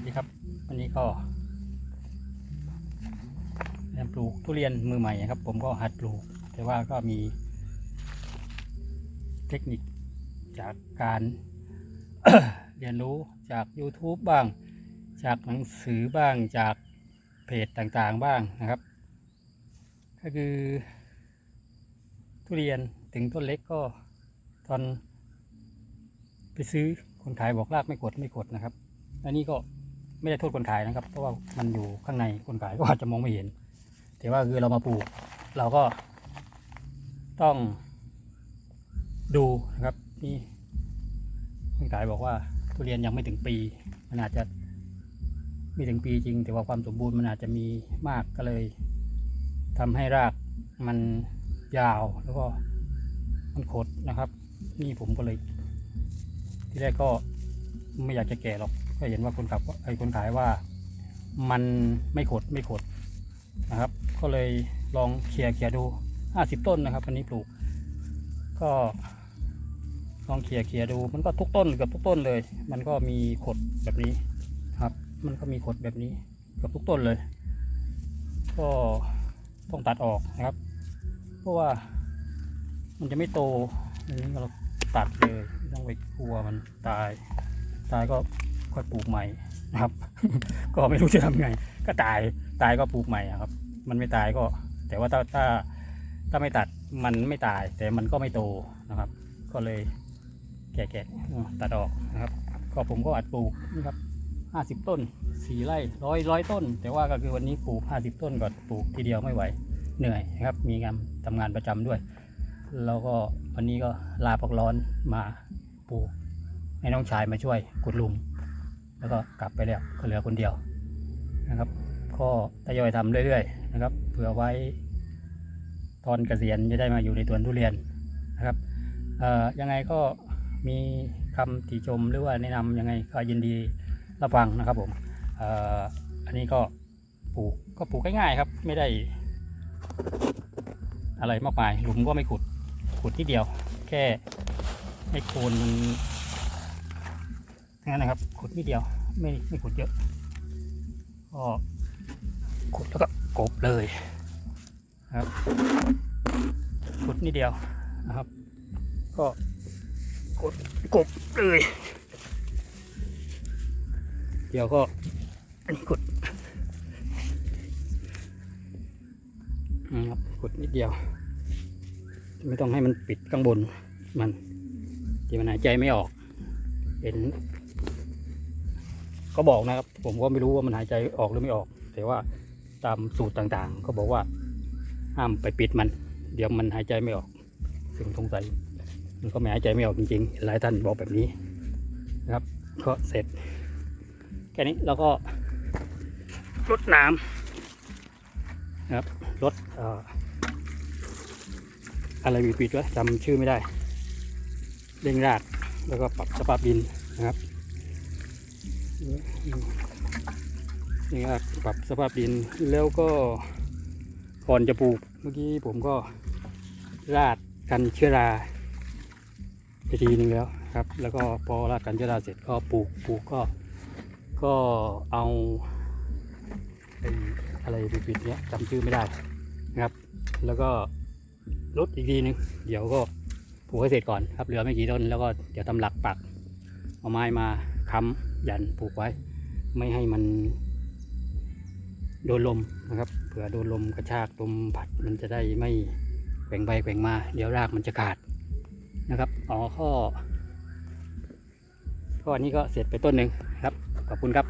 วัสดีครับ วันนี้ก็เรียนปลูกทุเรียนมือใหม่ครับ ผมก็หัดปลูก แต่ว่าก็มี เทคนิคจากการเรียนรู้จาก YouTube บ้าง จากหนังสือบ้างจากเพจต่างๆบ้างนะครับ ก็คือทุเรียนถึงต้นเล็กก็ตอนไปซื้อคนขายบอกรากไม่กดไม่กดนะครับ อันนี้ก็ ไม่ได้โทษคนขายนะครับ เพราะว่ามันอยู่ข้างในคนขายก็อาจจะมองไม่เห็น แต่ว่าคือเรามาปลูก เราก็ ต้อง ดูนะครับ นี่คนขายบอกว่าทุเรียนยังไม่ถึงปี มันอาจจะไม่ถึงปีจริง แต่ว่าความสมบูรณ์มันอาจจะมีมากก็เลยทำให้รากมันยาวแล้วก็มันขดนะครับ นี่ผมก็เลย ที่แรกก็ไม่อยากจะแก่หรอก ก็เห็นว่าคนขับไอ้คนขายว่ามันไม่ขดไม่ขดนะครับ ก็เลยลองเคลียร์เคลียร์ดูห้าสิบต้นนะครับอันนี้ปลูก ก็ลองเคลียร์เคลียร์ดู มันก็ทุกต้นเกือบทุกต้นเลย มันก็มีขดแบบนี้ครับ มันก็มีขดแบบนี้เกือบทุกต้นเลย ก็ต้องตัดออกนะครับ เพราะว่ามันจะไม่โตอันนี้เราตัดเลย ต้องไปกลัวมันตาย ตายก็ ค่อยปลูกใหม่นะครับ ก็ไม่รู้จะทำไง ก็ตายตายก็ปลูกใหม่ครับ มันไม่ตายก็ แต่ว่าถ้าถ้าถ้าไม่ตัดมันไม่ตาย แต่มันก็ไม่โตนะครับ ก็เลยแกะๆตัดออกนะครับ ก็ผมก็อัดปลูกนะครับห้าสิบต้นสี่ไร่ร้อยร้อยต้น แต่ว่าก็คือวันนี้ปลูกห้าสิบต้นก่อนปลูกทีเดียวไม่ไหวเหนื่อยนะครับ มีงานทำงานประจำด้วย แล้วก็วันนี้ก็ลาพักร้อนมาปลูกให้น้องชายมาช่วยขุดลุม แล้วก็กลับไปแล้วก็เหลือคนเดียวนะครับ ก็ทยอยทำเรื่อยๆนะครับเผื่อไว้ตอนเกษียณจะได้มาอยู่ในสวนทุเรียนนะครับเอ่ยังไงก็มีคำติชมหรือว่าแนะนำยังไงก็ยินดีรับฟังนะครับผมเอ่ออันนี้ก็ปลูกก็ปลูกง่ายๆครับ ไม่ได้ อะไรมากมายหลุมก็ไม่ขุดขุดที่เดียว แค่ให้โคนมันงั้นนะครับขุดนิดเดียว ไม่ไม่ขุดเยอะก็ขุดแล้วก็กบเลยครับขุดนิดเดียวนะครับ ก็กดกบเลย เดี๋ยวก็อันนี้ขุดนะครับขุดนิดเดียว ไม่ต้องให้มันปิดข้างบนมันเดี๋ยวมันหายใจไม่ออกเห็น ก็บอกนะครับ ผมก็ไม่รู้ว่ามันหายใจออกหรือไม่ออก แต่ว่าตามสูตรต่างๆก็บอกว่าห้ามไปปิดมัน เดี๋ยวมันหายใจไม่ออกซึ่งสงสัยมันก็ไม่หายใจไม่ออกจริงๆ หลายท่านบอกแบบนี้นะครับ ก็เสร็จแค่นี้เราก็ลดน้ำนะครับลดเอ่ออะไรมีปิดวะจำชื่อไม่ได้เร่งรากแล้วก็ปรับสภาพดินนะครับ นี่ครับปรับสภาพดินแล้วก็ก่อนจะปลูกเมื่อกี้ผมก็ราดกันเชื้อราไปทีหนึ่งแล้วครับ แล้วก็พอราดกันเชื้อราเสร็จก็ปลูกปลูกก็ก็เอาไอ้อะไรปิดๆเนี้ยจำชื่อไม่ได้นะครับ แล้วก็ลดอีกทีหนึงเดี๋ยวก็ปลูกให้เสร็จก่อนครับเหลือไม่กี่ต้นแล้วก็เดี๋ยวทำหลักปักเอาไม้มาค้ำ ยันผูกไว้ ไม่ให้มัน โดนลมนะครับเผื่อโดนลมกระชากลมผัดมันจะได้ไม่แขว่งไปแขว่งมา เดี๋ยวรากมันจะขาดนะครับอ๋อข้อข้อนี้ก็เสร็จไปต้นหนึ่งครับขอบคุณครับ